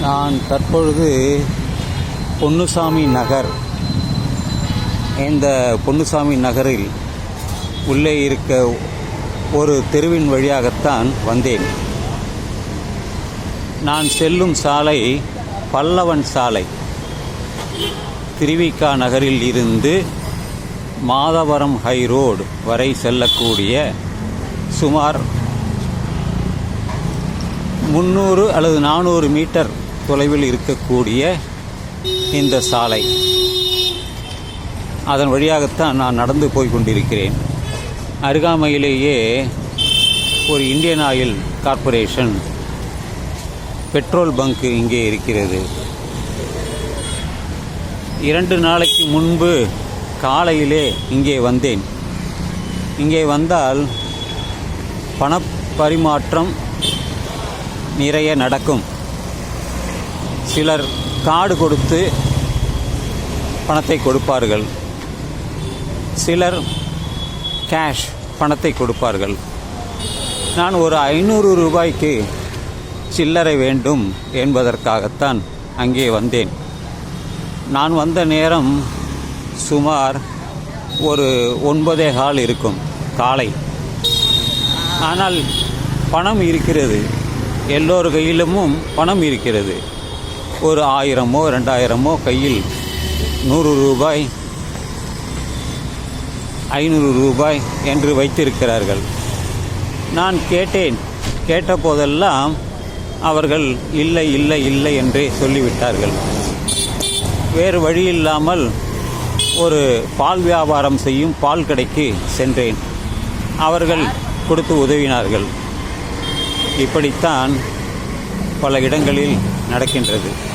நான் தற்பொழுது பொன்னுசாமி நகர். இந்த பொன்னுசாமி நகரில் உள்ளே இருக்க ஒரு தெருவின் வழியாகத்தான் வந்தேன். நான் செல்லும் சாலை பல்லவன் சாலை. திருவிக்கா நகரில் இருந்து மாதவரம் ஹை ரோடு வரை செல்லக்கூடிய சுமார் முந்நூறு அல்லது நானூறு மீட்டர் தொலைவில் இருக்கக்கூடிய இந்த சாலை. அதன் வழியாகத்தான் நான் நடந்து போய் கொண்டிருக்கிறேன். அருகாமையிலேயே ஒரு Indian Oil Corporation petrol bunk இங்கே இருக்கிறது. இரண்டு நாளைக்கு முன்பு காலையிலே இங்கே வந்தேன். இங்கே வந்தால் பணப்பரிமாற்றம் நிறைய நடக்கும். சிலர் கார்டு கொடுத்து பணத்தை கொடுப்பார்கள். சிலர் கேஷ் பணத்தை கொடுப்பார்கள். நான் ஒரு ஐநூறு ரூபாய்க்கு சில்லறை வேண்டும் என்பதற்காகத்தான் அங்கே வந்தேன். நான் வந்த நேரம் சுமார் ஒரு ஒன்பதே கால் இருக்கும் காலை. ஆனால் பணம் இருக்கிறது. எல்லோர் கையிலும் பணம் இருக்கிறது. ஒரு ஆயிரமோ ரெண்டாயிரமோ கையில் நூறு ரூபாய் ஐநூறு ரூபாய் என்று வைத்திருக்கிறார்கள். நான் கேட்டேன். கேட்டபோதெல்லாம் அவர்கள் இல்லை இல்லை இல்லை என்றே சொல்லிவிட்டார்கள். வேறு வழி இல்லாமல் ஒரு பால் வியாபாரம் செய்யும் பால் கடைக்கு சென்றேன். அவர்கள் கொடுத்து உதவினார்கள். இப்படித்தான் பல இடங்களில் நடக்கின்றது.